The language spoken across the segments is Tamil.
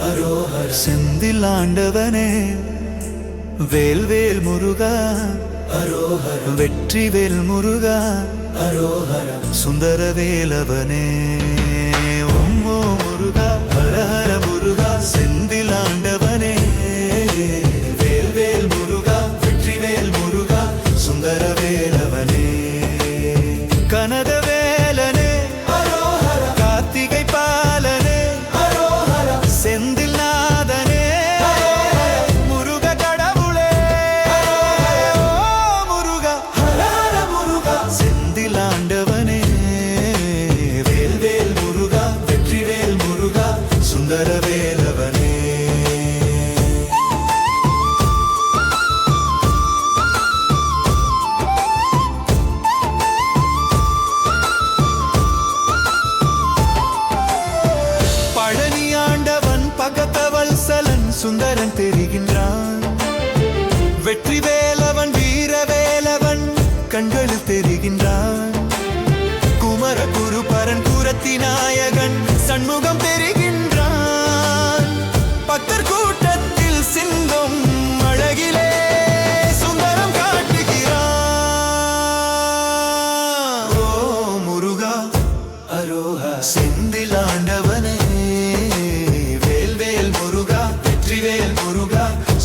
அரோஹர் செந்தில் ஆண்டவனே. வேல்வேல் முருகா. அரோஹர் வெற்றி வேல் முருகா. அரோஹர சுந்தர வேலவனே ஓம்மோ முருகா. ஹரஹர முருகா. செந்தில் ஆண்டவனே. வேல்வேல் முருகா. வெற்றி வேல் முருகா. சுந்தர வேலவனே சுந்தரன் தெரிகின்றான். வெற்றி வேலவன் வீர வேலவன் கண்களில் தெரிகின்றான். குமர குரு பரன் குரத்தி நாயகன் சண்முகம் தெரிகின்றான். பக்தர் கூட்டத்தில் சிந்தும் அழகிலே சுந்தரம் காட்டுகிறான். ஓ முருகா அரோஹா செந்தில்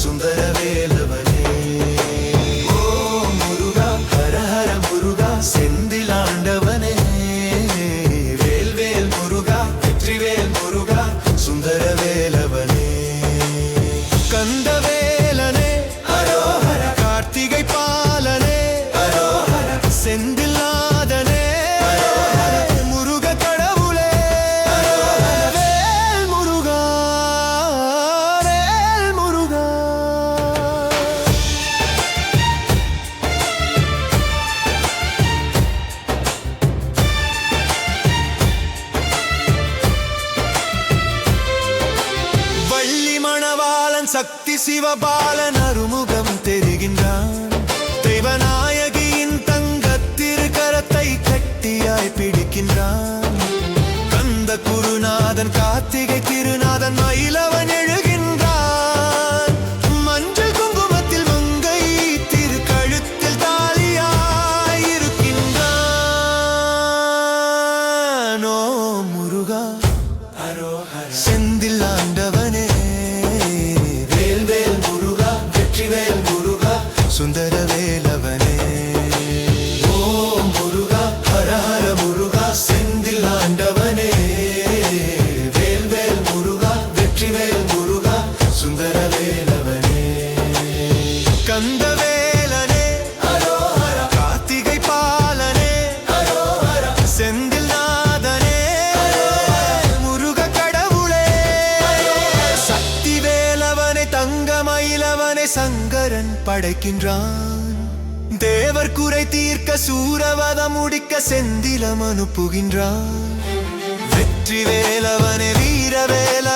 முருகா சக்தி சிவபாலன் அருமுகம் தெரிகின்றான். தெய்வநாயகியின் தங்கத்திரு கரத்தை கட்டியாய் பிடிக்கின்றான். கந்த குருநாதன் கார்த்திகை திருநாதன் மயிலவன் எழுகின்றான். மஞ்சள் குங்குமத்தில் மங்கை திரு கழுத்தில் தாலியாயிருக்கின்றான் ஓ முருகா? செந்தில் ஆண்ட சங்கரன் தேவர் குறை தீர்க்க சூரவதம் முடிக்க செந்திலம் அனுப்புகின்றான். வெற்றி வேலவனே வீரவேல